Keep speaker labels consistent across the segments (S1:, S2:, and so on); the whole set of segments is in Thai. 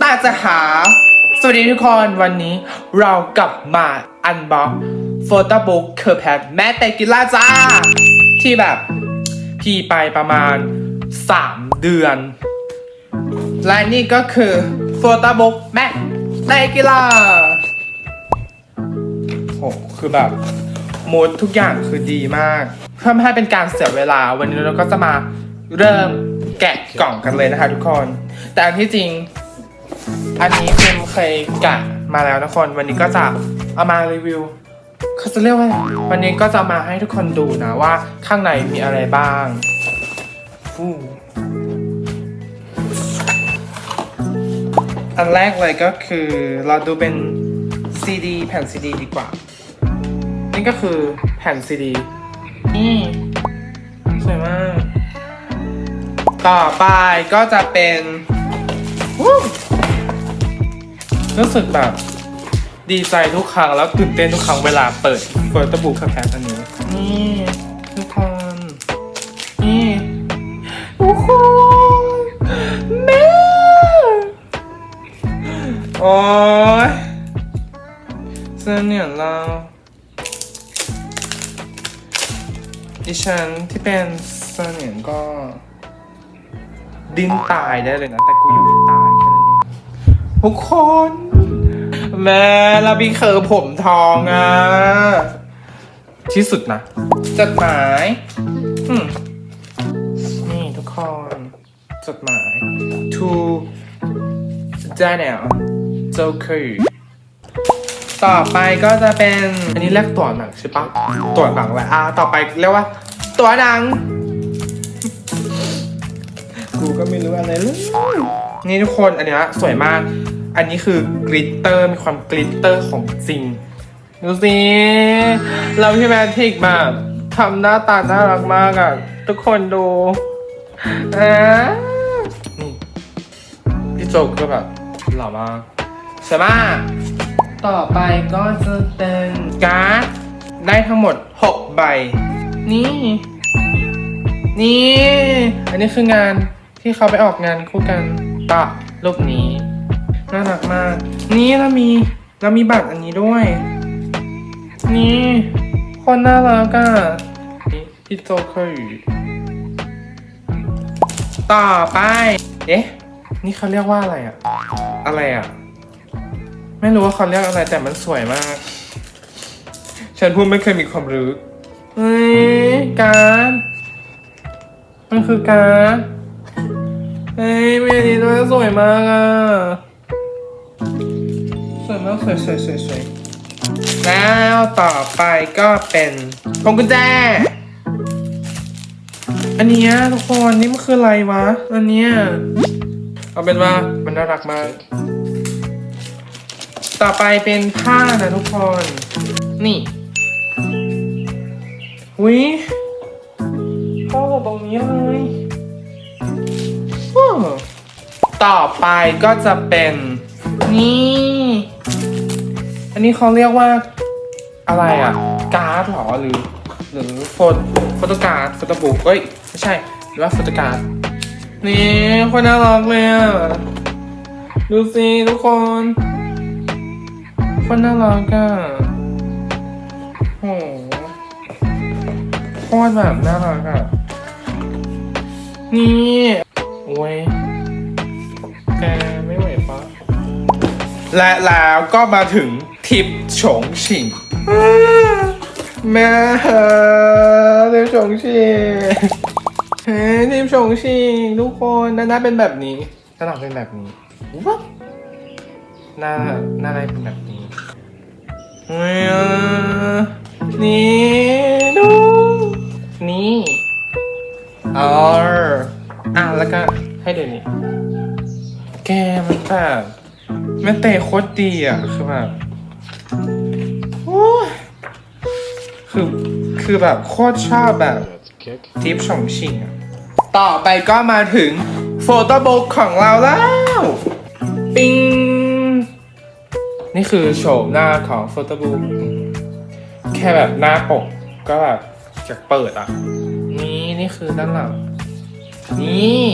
S1: ตาจะหา สวัสดีทุกคนวันนี้เรากลับมาอันบ็อกโฟโต้บุ๊กเคอร์แพดแม่แต่กิล่าจ้า ที่แบบพี่ไปประมาณ 3 เดือน และนี่ก็คือโฟโต้บุ๊กแม่แต่กิล่าโอ้คือแบบมูดทุกอย่างคือดีมากเพื่อไม่ให้เป็นการเสียเวลาวันนี้เราก็จะมา เริ่มแกะกล่องกันเลยนะคะทุกคน แต่อันที่จริง อันนี้พิมเคยกะมาแล้วนะคน วันนี้ก็จะเอามารีวิวเขาจะเรียกว่าอะไรวันนี้ก็จะมาให้ทุกคนดูนะว่าข้างในมีอะไรบ้างอันแรกเลยก็คือเราดูเป็นซีดีแผ่นซีดีดีกว่า นี่ก็คือแผ่นซีดีนี่สวยมาก ต่อไปก็จะเป็นรู้สึกแบบดีใจทุกครั้งแล้วตื่นเต้นทุกครั้งเวลาเปิดเฟิร์ตบุ๊กแคปอันนี้ นี่ทุกคนนี่ทุกคนแม่โอ้ยเส้นเหนียนเราดิฉันที่เป็นเส้นเหนียนก็ ดิ้นตายได้เลยนะ แต่กูยังไม่ตายแค่นั้นเองทุกคน แม่ลาบีเคอร์ผมทองอะ ที่สุดนะจดหมายอืมนี่ทุกคนจดหมาย to Daniel Joker ต่อไปก็จะเป็น อันนี้เรียกตัวหนังใช่ปะตัวหนังแหละอะต่อไปเรียกว่า ตัวหนัง กูก็ไม่รู้อะไรเลยนี่ทุกคนอันนี้สวยมาก อันนี้คือกลิตเตอร์มีความกลิตเตอร์ของจริงดูสิเราพี่แมทิกแบบทำหน้าตาน่ารักมากอะ ทุกคนดูอะพี่โจกก็แบบหล่อมากใช่ไหมต่อไปก็จะเป็นการ์ดได้ทั้งหมด 6 ใบ นี่ นี่ อันนี้คืองาน ที่เขาไปออกงานคู่กันปะรูปนี้ น่ารักมาก นี่เรามีเรามีบัตรอันนี้ด้วย นี่คนน่ารักอะนี่พี่โจเคยต่อไป เอ๊ะ นี่เขาเรียกว่าอะไรอะ อะไรอะ ไม่รู้ว่าเขาเรียกอะไรแต่มันสวยมาก ฉันพูดไม่เคยมีความรู้เฮ้ยการ มันคือการ เฮ้ยเมลีด้วยสวยมากอะ สวยมากสวยสวยสวยสวยแล้วต่อไปก็เป็นพวงกุญแจ อันเนี้ยทุกคนนี่มันคืออะไรวะ อันเนี้ยเอาเป็นว่ามันน่ารักมาก ต่อไปเป็นผ้านะทุกคน นี่วิเข้ากับตรงนี้เลย ต่อไปก็จะเป็นนี่ อันนี้เขาเรียกว่าอะไรอะ การ์ดหรอหรือ หรือโฟโตโฟโตการ์ดโฟโตบุ๊กเอ้ย ไม่ใช่หรือว่าโฟโตการ์ดนี่คนน่ารักเลยอะ ดูสิทุกคนคนน่ารักอะโอ้โหโคตรแบบน่ารักอะ นี่ โอ้ยแกไม่ไหวปะและแล้วก็มาถึงทริปฉงชิงแม่ทริปฉงชิงเฮ้ทริปฉงชิงทุกคนหน้าเป็นแบบนี้หน้าหลังเป็นแบบนี้ว้าหน้าหน้าอะไรเป็นแบบนี้เฮ้ยนี่ดูนี่เออ อะแล้วก็ให้เดี๋ยวนี้ แกมันแบบแม่เตะโคตรดีอะ คือแบบโอ้คือคือแบบโคตรชอบแบบทิปชงชิงอะ ต่อไปก็มาถึงโฟโต้บุ๊กของเราแล้ว ปิง นี่คือโฉมหน้าของโฟโต้บุ๊กแค่แบบหน้าปกก็แบบจะเปิดอะ นี่นี่คือด้านหลัง นี่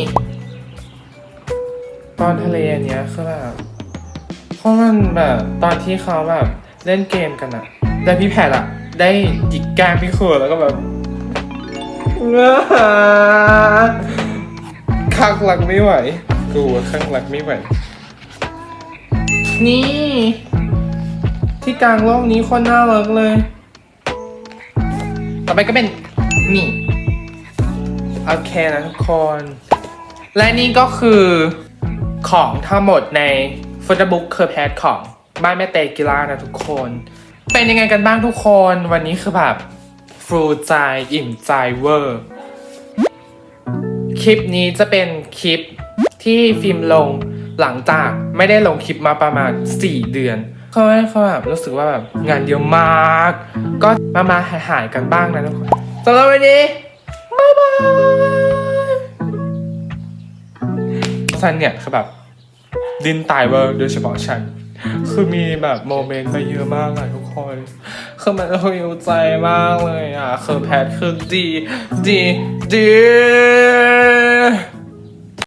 S1: ตอนทะเลอันเนี้ยคือแบบเพราะมันแบบตอนที่เขาแบบเล่นเกมกันอะแล้พี่แพทอะได้หยิกก้มพี่เขวแล้วก็แบบข้างหลักไม่ไหวกูข้างหลักไม่ไหว นี่ ที่กลางโลกนี้คนน่ารักเลย ต่อไปก็เป็นนี่ โอเคนะทุกคน และนี่ก็คือของทั้งหมดในฟุตบุ๊กเคอร์แพดของบ้านแม่เตกิล่านะทุกคน เป็นยังไงกันบ้างทุกคน วันนี้คือแบบฟูใจอิ่มใจเวอร์คลิปนี้จะเป็นคลิปที่ฟิล์มลงหลังจากไม่ได้ลงคลิปมาประมาณ 4 เดือนเขาให้เขาแบบรู้สึกว่าแบบงานเยอะมาก ก็มามาหายหายๆกันบ้างนะทุกคนสำหรับวันนี้ บายซันเนี่ยคือแบบดินตายเวอร์โดยเฉพาะฉัน คือมีแบบโมเมนต์ไปเยอะมากเลยทุกคน คือมันฮิวใจมากเลยอะ คือแพทคือดี ดี ดี